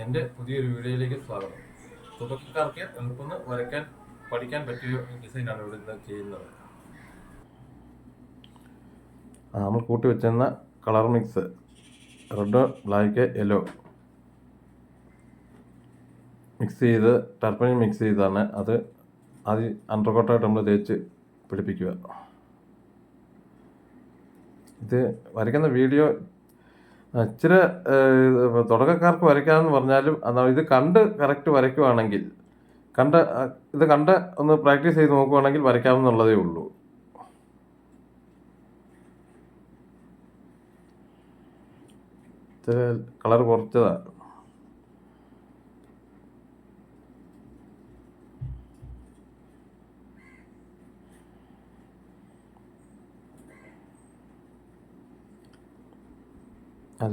എന്റെ പുതിയൊരു വീഡിയോയിലേക്ക് സ്വാഗതം. തുടക്കക്കാർക്ക് നമുക്കൊന്ന് വരയ്ക്കാൻ പഠിക്കാൻ പറ്റിയ ഡിസൈനാണ് ഇവിടെ ഇന്ന് ചെയ്യുന്നത്. നമ്മൾ കൂട്ടി വെച്ചിരുന്ന colour mix. Red black yellow. Mix ചെയ്ത് ടർപ്പനിൽ മിക്സ് ചെയ്താണ് അത് അത് അണ്ടർകോട്ടായിട്ട് നമ്മൾ തേച്ച് പിടിപ്പിക്കുക. ഇത് വരയ്ക്കുന്ന വീഡിയോ ഇച്ചിരി തുടക്കക്കാർക്ക് വരയ്ക്കാമെന്ന് പറഞ്ഞാലും എന്നാൽ ഇത് കണ്ട് കറക്റ്റ് വരയ്ക്കുവാണെങ്കിൽ കണ്ട് ഇത് കണ്ട് ഒന്ന് പ്രാക്ടീസ് ചെയ്ത് നോക്കുവാണെങ്കിൽ വരയ്ക്കാമെന്നുള്ളതേ ഉള്ളൂ. കളർ കുറച്ചതാണ്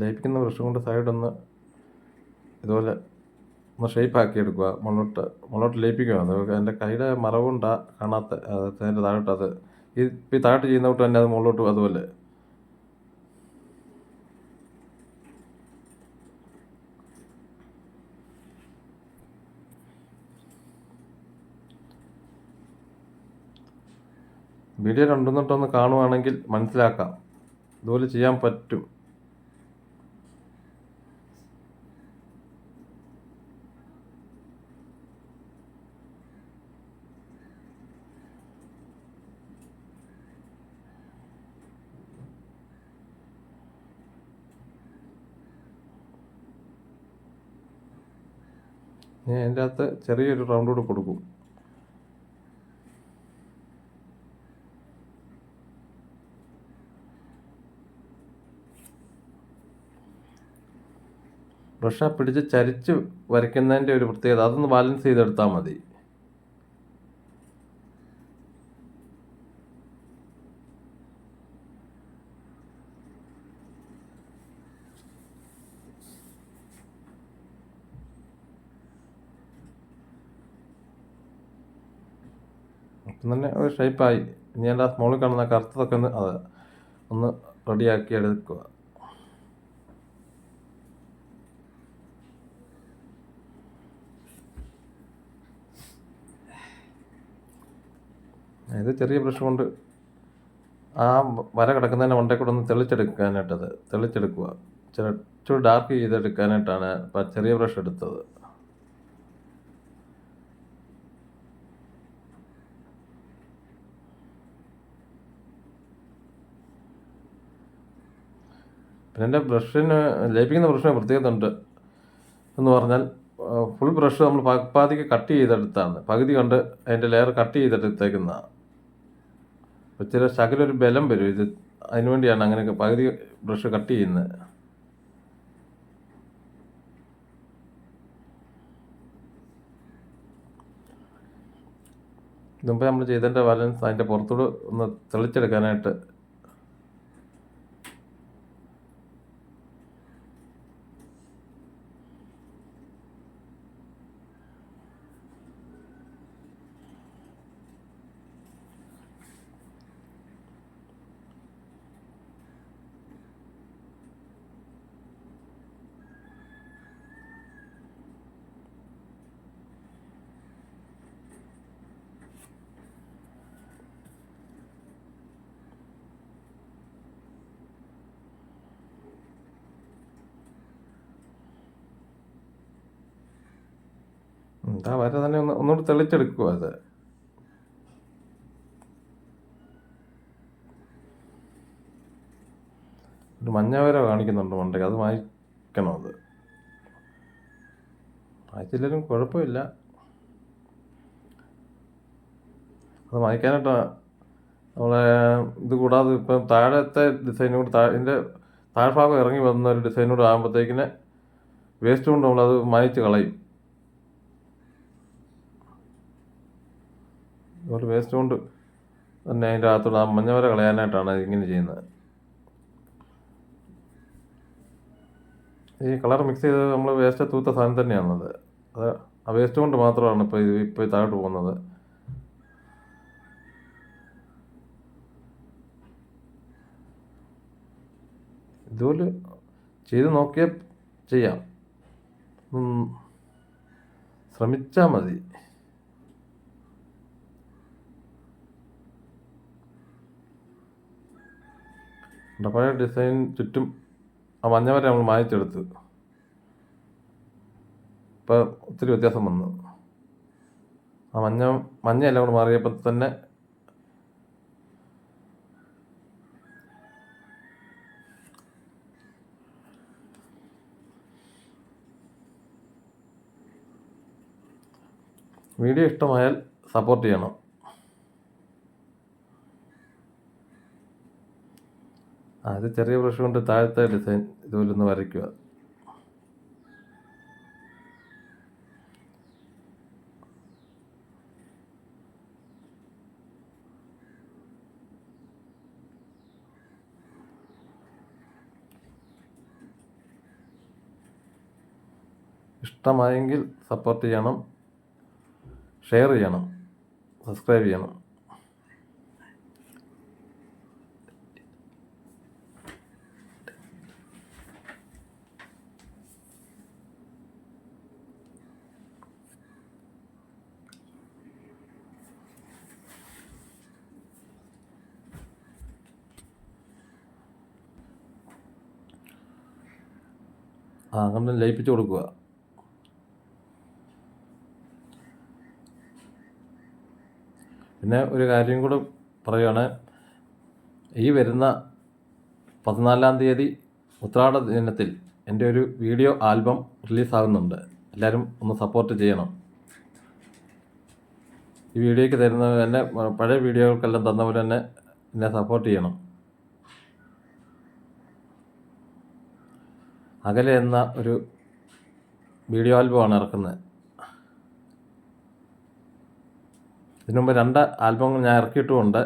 ലയിപ്പിക്കുന്ന ബ്രഷ് കൊണ്ട് സൈഡൊന്ന് ഇതുപോലെ ഒന്ന് ഷേപ്പ് ആക്കി എടുക്കുക. മുന്നോട്ട് മുന്നോട്ട് ലയിപ്പിക്കുക അത് എന്റെ കൈയുടെ മറവുണ്ടാ കാണാത്ത അത് അതിന്റെ താഴോട്ട് അത് ഈ ഈ താഴോട്ട് ചെയ്യുന്ന തൊട്ട് തന്നെ അത് മുകളിലോട്ട് അതുപോലെ. വീഡിയോ രണ്ടുന്നിട്ടൊന്ന് കാണുവാണെങ്കിൽ മനസ്സിലാക്കാം. ഇതുപോലെ ചെയ്യാൻ പറ്റും. ഞാൻ അതിന്റെ അകത്ത് ചെറിയൊരു റൗണ്ട് കൂടെ കൊടുക്കും. ബ്രഷ പിടിച്ച് ചരിച്ച് വരയ്ക്കുന്നതിന്റെ ഒരു പ്രത്യേകത അതൊന്ന് ബാലൻസ് ചെയ്തെടുത്താൽ മതി. അപ്പം തന്നെ ഒരു ഷേപ്പായി. ഇനി എന്റെ ആ സ്മോളിൽ കാണുന്ന കറുത്തതൊക്കെ ഒന്ന് അത് ഒന്ന് റെഡിയാക്കി എടുക്കുക. ഇത് ചെറിയ ബ്രഷ് കൊണ്ട് ആ വര കിടക്കുന്നതിന്റെ മണ്ടേ കൂടെ ഒന്ന് തെളിച്ചെടുക്കാനായിട്ടത് തെളിച്ചെടുക്കുക. ചില ഡാർക്ക് ചെയ്തെടുക്കാനായിട്ടാണ് ചെറിയ ബ്രഷ് എടുത്തത്. പിന്നെ എന്റെ ബ്രഷിന് ലയിപ്പിക്കുന്ന ബ്രഷിന് പ്രത്യേകത ഉണ്ട് എന്ന് പറഞ്ഞാൽ ഫുൾ ബ്രഷ് നമ്മൾ പാതിക്ക് കട്ട് ചെയ്തെടുത്താണ്. പകുതി കണ്ട് അതിന്റെ ലെയർ കട്ട് ചെയ്തെടുത്തേക്കുന്നതാണ് ഇച്ചിരി ശകലൊരു ബലം വരും. ഇത് അതിനു വേണ്ടിയാണ് അങ്ങനെയൊക്കെ പകുതി ബ്രഷ് കട്ട് ചെയ്യുന്നത്. ഇതുമ്പോൾ നമ്മൾ ചെയ്തതിന്റെ ബാലൻസ് അതിന്റെ പുറത്തൂടെ ഒന്ന് തെളിച്ചെടുക്കാനായിട്ട് ആ വര തന്നെ ഒന്ന് ഒന്നുകൂടി തെളിച്ചെടുക്കുക അത്? ഒരു മഞ്ഞ വര കാണിക്കുന്നുണ്ട് മണ്ടയ്ക്ക്. അത് മായ്ക്കണം അത്? മായ്ച്ചില്ലെങ്കിലും കുഴപ്പമില്ല. അത് മായ്ക്കാനായിട്ട് നമ്മളെ ഇത് കൂടാതെ ഇപ്പം താഴത്തെ ഡിസൈനോട് താഴെ താഴ്ഭാഗം ഇറങ്ങി വന്ന ഒരു ഡിസൈനോട് ആകുമ്പോഴത്തേക്കിന് വേസ്റ്റ് കൊണ്ട് നമ്മളത് മായ്ച്ച് കളയും. ഒരു വേസ്റ്റ് കൊണ്ട് തന്നെ അതിന്റെ അകത്തുള്ള ആ മഞ്ഞ വര കളയാനായിട്ടാണ് ഇങ്ങനെ ചെയ്യുന്നത്. ഈ കളർ മിക്സ് ചെയ്ത് നമ്മൾ വേസ്റ്റ് തൂത്ത സാധനം തന്നെയാണത്. അത് ആ വേസ്റ്റ് കൊണ്ട് മാത്രമാണ് ഇപ്പോൾ ഇത് ഇപ്പോൾ താഴോട്ട് പോകുന്നത്. ഇതുപോലെ ചെയ്ത് നോക്കിയാൽ ചെയ്യാം. ശ്രമിച്ചാൽ മതി. എന്റെ ഡിസൈൻ ചുറ്റും ആ മഞ്ഞ വരെ നമ്മൾ മായച്ചെടുത്ത് ഇപ്പോൾ ഒത്തിരി വ്യത്യാസം വന്നു. ആ മഞ്ഞ മഞ്ഞയെല്ലാം കൂടെ മാറിയപ്പോൾ തന്നെ വീഡിയോ ഇഷ്ടമായാൽ സപ്പോർട്ട് ചെയ്യണം. ഇത് ചെറിയ ബ്രഷ് കൊണ്ട് താഴത്തെ ഡിസൈൻ ഇതുപോലെ ഒന്ന് വരയ്ക്കുക. ഇഷ്ടമായെങ്കിൽ സപ്പോർട്ട് ചെയ്യണം ഷെയർ ചെയ്യണം സബ്സ്ക്രൈബ് ചെയ്യണം. ആ അങ്ങനെ ലയിപ്പിച്ച് കൊടുക്കുക. പിന്നെ ഒരു കാര്യം കൂടെ പറയുകയാണ് ഈ വരുന്ന പതിനാലാം തീയതി ഉത്രാട ദിനത്തിൽ എന്റെ ഒരു വീഡിയോ ആൽബം റിലീസാകുന്നുണ്ട്. എല്ലാവരും ഒന്ന് സപ്പോർട്ട് ചെയ്യണം. ഈ വീഡിയോയ്ക്ക് തരുന്നവർ തന്നെ പഴയ വീഡിയോകൾക്കെല്ലാം തന്നവർ തന്നെ എന്നെ സപ്പോർട്ട് ചെയ്യണം. അകലെ എന്ന ഒരു വീഡിയോ ആൽബമാണ് ഇറക്കുന്നത്. ഇതിനു മുമ്പ് രണ്ട് ആൽബങ്ങൾ ഞാൻ ഇറക്കിയിട്ടുമുണ്ട്.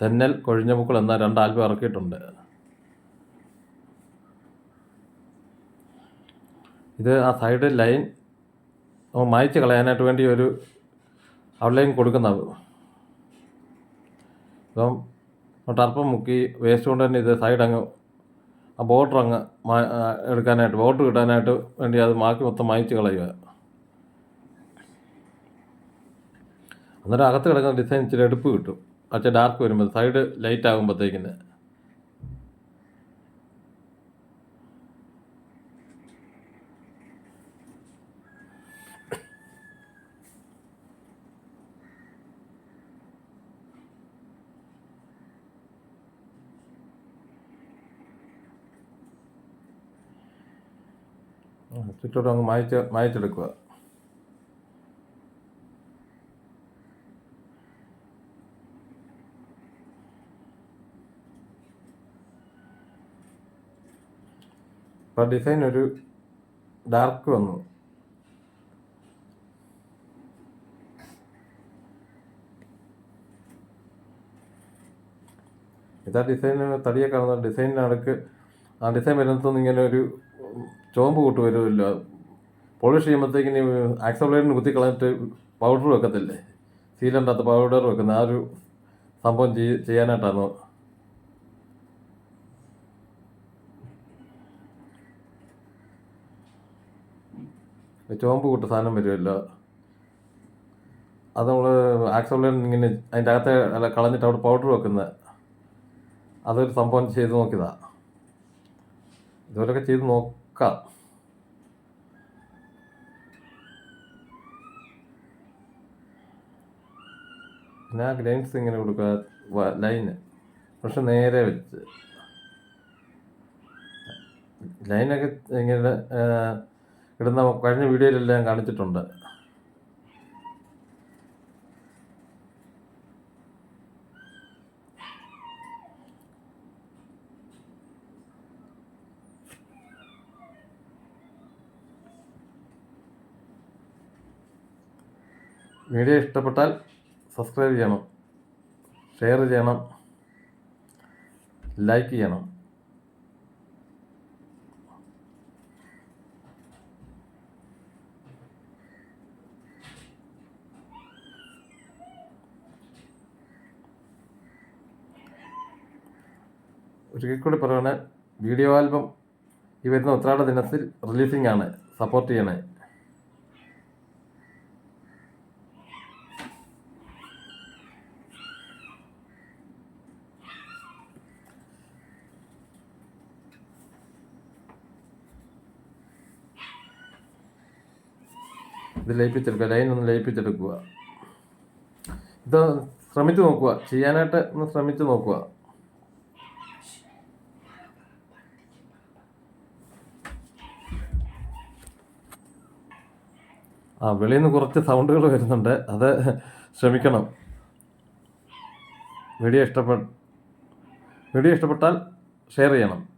തെന്നൽ കൊഴിഞ്ഞമുക്കൾ എന്ന രണ്ട് ആൽബം ഇറക്കിയിട്ടുണ്ട്. ഇത് ആ സൈഡ് ലൈൻ മായ്ച്ച് കളയാനായിട്ട് വേണ്ടി ഒരു ഔട്ട്ലൈൻ കൊടുക്കുന്നത് ഇപ്പം ടർപ്പം മുക്കി വേസ്റ്റ് കൊണ്ട് തന്നെ ഇത് സൈഡ് അങ്ങ് ആ ബോർഡർ അങ്ങ് എടുക്കാനായിട്ട് ബോർഡർ കിട്ടാനായിട്ട് വേണ്ടി അത് മാക്കി മൊത്തം മായ്ച്ച് കളയുക. അന്നേരം അകത്ത് കിടക്കുന്ന ഡിസൈൻ ഇച്ചിരി എടുപ്പ് കിട്ടും. പക്ഷേ ഡാർക്ക് വരുമ്പോൾ സൈഡ് ലൈറ്റ് ആകുമ്പോഴത്തേക്കിന് ചുറ്റോട്ട് അങ്ങ് മായച്ച് മായ്ച്ചെടുക്കുക. അപ്പോൾ ഡിസൈൻ ഒരു ഡാർക്ക് വന്നു. ഇതാ ഡിസൈൻ തടിയെ കാണുന്ന ഡിസൈനിന്റെ അടുക്ക് ആ ഡിസൈൻ വരുന്നതൊന്നും ഇങ്ങനെ ഒരു ചോമ്പ് കൂട്ട് വരുമല്ലോ. പോളിഷ് ചെയ്യുമ്പോഴത്തേക്കിനി ആക്സോളേറ്റിന് കുത്തി കളഞ്ഞിട്ട് പൗഡർ വെക്കത്തില്ലേ? സീലന്റകത്ത് പൗഡർ വെക്കുന്ന ആ ഒരു സംഭവം ചെയ് ചെയ്യാനായിട്ടാണ്? ചോമ്പ് കൂട്ട് സാധനം വരുമല്ലോ. അത് നമ്മൾ ആക്സോളേൻ ഇങ്ങനെ അതിന്റെ അകത്തെ അല്ല കളഞ്ഞിട്ട് അവിടെ പൗഡർ വെക്കുന്ന അതൊരു സംഭവം ചെയ്ത് നോക്കിയതാണ് ഇതുപോലൊക്കെ ചെയ്ത് നോക്കാം പിന്നെ ആ ഗ്രൈൻസ് ഇങ്ങനെ കൊടുക്കുക ലൈന് പക്ഷെ നേരെ വെച്ച്. ലൈനൊക്കെ ഇങ്ങനെ ഇടുന്ന കഴിഞ്ഞ വീഡിയോയിലെല്ലാം കാണിച്ചിട്ടുണ്ട്. വീഡിയോ ഇഷ്ടപ്പെട്ടാൽ സബ്സ്ക്രൈബ് ചെയ്യണം ഷെയർ ചെയ്യണം ലൈക്ക് ചെയ്യണം. ഒരിക്കൽ കൂടി പറയുകയാണ് വീഡിയോ ആൽബം ഈ വരുന്ന ഉത്രാട ദിനത്തിൽ റിലീസിംഗ് ആണ് സപ്പോർട്ട് ചെയ്യണേ. ഇത് ലയിപ്പിച്ചെടുക്കുക ലൈൻ ഒന്ന് ലയിപ്പിച്ചെടുക്കുക. ഇത് ശ്രമിച്ചു നോക്കുക ചെയ്യാനായിട്ട് ഒന്ന് ശ്രമിച്ചു നോക്കുക. ആ വെളിയിൽ നിന്ന് കുറച്ച് സൗണ്ടുകൾ വരുന്നുണ്ട്. അത് ശ്രമിക്കണം. വീഡിയോ ഇഷ്ടപ്പെ വീഡിയോ ഇഷ്ടപ്പെട്ടാൽ ഷെയർ ചെയ്യണം.